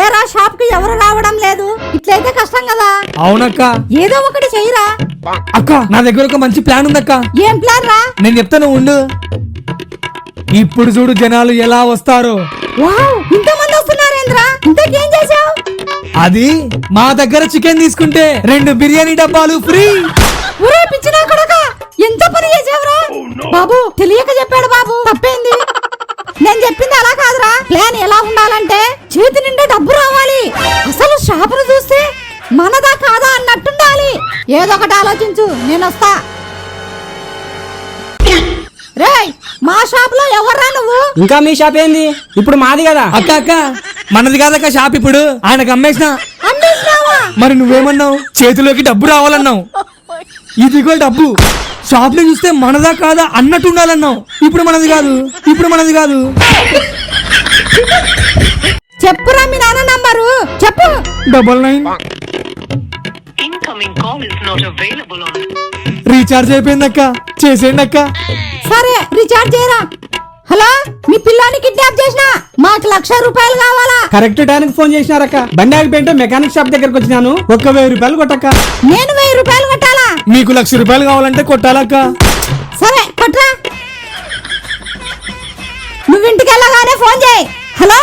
ఏరా షాప్కి ఎవరు రావడం లేదు? ఇట్లయితే కష్టం కదా? అవునక్క. ఏదో ఒకటి చెయ్యరా అక్క నా దగ్గర ఒక మంచి ప్లాన్ ఉందక్క. ఏం ప్లాన్ రా? నేను చెప్తాను ఉండు. ఇప్పుడు చూడు జనాలు ఎలా వస్తారో. వావ్ ఇంతమంది వస్తున్నారేంద్రా ఇంతకేం అది మా దగ్గర చికెన్ తీసుకుంటే రెండు బిర్యానీ డబ్బాలు ఫ్రీ. ఒరే పిచ్చినా కొడక. ఎంత పని చేసావురా బాబు తెలియక చెప్పాడు బాబు. తప్పేంది? నేను చెప్పింది అలా కాదురా. ప్లాన్ ఎలా ఉండాలంటే చేతి నిండా డబ్బు రావాలి. అసలు షాపును చూస్తే మనదా కాదా అన్నట్టుండాలి. ఏదో ఒకటి ఆలోచించు నేను వస్తా. రేయ్ మా షాప్లో ఎవర్రా నువ్వు? ఇంకా మీ షాప్ ఏంది? ఇప్పుడు మాది కదా. అక్క అక్క మనది కాదక్క షాప్ ఇప్పుడు. ఆయనకు అమ్మేసిన. మరి నువ్వేమన్నావు? చేతిలోకి డబ్బు రావాలన్నావు. ఇదిగో డబ్బు. షాప్లో చూస్తే మనదా కాదా అన్నట్టు ఉండాలన్నావు ఇప్పుడు మనది కాదు. ఇప్పుడు మనది కాదు. Double nine Incoming call is not available on. Recharge అయిపోయిందక్క చేసేయండి అక్క. సరే రీఛార్జ్ చేయరా? హలో మీ పిల్లాన్ని కిడ్నాప్ చేసిన? మాకు లక్ష రూపాయలు కావాలా? కరెక్ట్ టైంకి ఫోన్ చేసినారక్క బండి ఆగిపోయింటే మెకానిక్ షాప్ దగ్గరకు వచ్చినాను. ఒక్క వెయ్యి రూపాయలు కొట్టక్క. నేను వెయ్యి రూపాయలు కట్టాలా? మీకు లక్ష రూపాయలు కావాలంటే కొట్టాలక్క సరే కొట్రా. నువ్వు ఇంటికి వెళ్ళగానే ఫోన్ చేయి. హలో?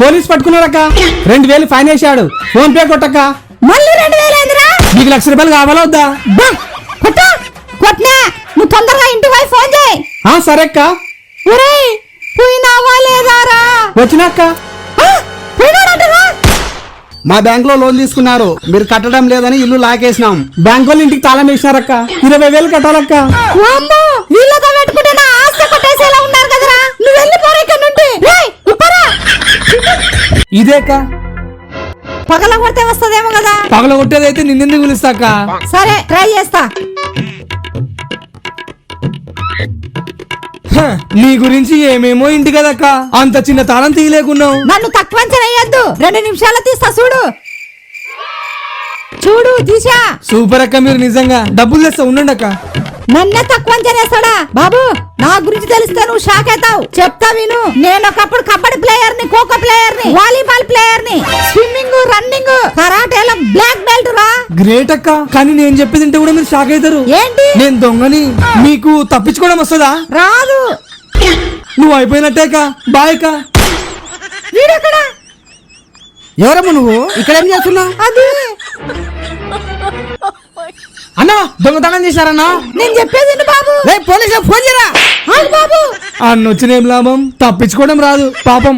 పోలీస్ పట్టుకున్నారక్క. రెండు వేలు ఫైన్ వేసాడు ఫోన్ పే కొట్టక్క. మళ్ళీ రెండు వేలు ఏందిరా మీకు లక్ష రూపాయలు కావాలా వద్దా? కొట్టా. కొట్టినా నువ్వు తొందరగా ఇంటికి పోయి ఫోన్ చేయి. ఆ సరే అక్క. ఒరేయ్ పోయినావా లేదారా? వచ్చినాక్క. మా బ్యాంక్లో లోన్ తీసుకున్నారు. మీరు కట్టడం లేదని ఇల్లు లాకేసినాం బ్యాంక్ వాళ్ళు ఇంటికి తాళం వేసినారక్క. ఇరవై వేలు కట్టాలక్క. వీళ్ళతో పెట్టుకుంటే నా ఆస్తి కొట్టేసేలా ఉన్నారు కదరా. నువ్వు వెళ్ళిపోరా ఇక్కడ నుండి రేయ్ ఇప్పరా ఇదే అక్క పగల కొడితే వస్తదేమో కదా. పగల కొట్టేదైతే నిన్నెందుకు పిలుస్తాక? సరే ట్రై చేస్తా. నీ గురించి ఏమేమో ఇంటి కదక్క? అంత చిన్న తాళం తీయలేకున్నావు. నన్ను తక్కువ వేయద్దు రెండు నిమిషాలు తీస్తా చూడు. చూడు తీసా. సూపర్ అక్క మీరు నిజంగా డబ్బులు తెస్తా ఉండండి అక్క నన్నే తక్కువ చేస్తాడా బాబు నా గురించి తెలిస్తే నువ్వు షాక్ అవుతావు. చెప్తా విను. నేను ఒకప్పుడు కబడ్డీ ప్లేయర్ని ఖోఖో ప్లేయర్ని వాలీబాల్ ప్లేయర్ని స్విమ్మింగ్ రన్నింగ్ కరాటేలో బ్లాక్ బెల్ట్ రా. గ్రేట్ అక్క. కానీ నేను చెప్పేది వింటే కూడా మీరు షాక్ అవుతారు. ఏంటి? నేను దొంగని. మీకు తప్పించుకోవడం వస్తుందా? రాదు. నువ్వు అయిపోయినట్టేక బాయ్ అక్క. వీడెక్కడ? ఎవరమ్మ నువ్వు? ఇక్కడ ఏం చేస్తున్నావు? అది. అన్నా దొంగతనం చేశారన్నా? నేను చెప్పేది బాబు. పోలీసులు ఫోన్ చేయరా? బాబు. అన్నొచ్చిన ఏం లాభం? తప్పించుకోవడం రాదు పాపం.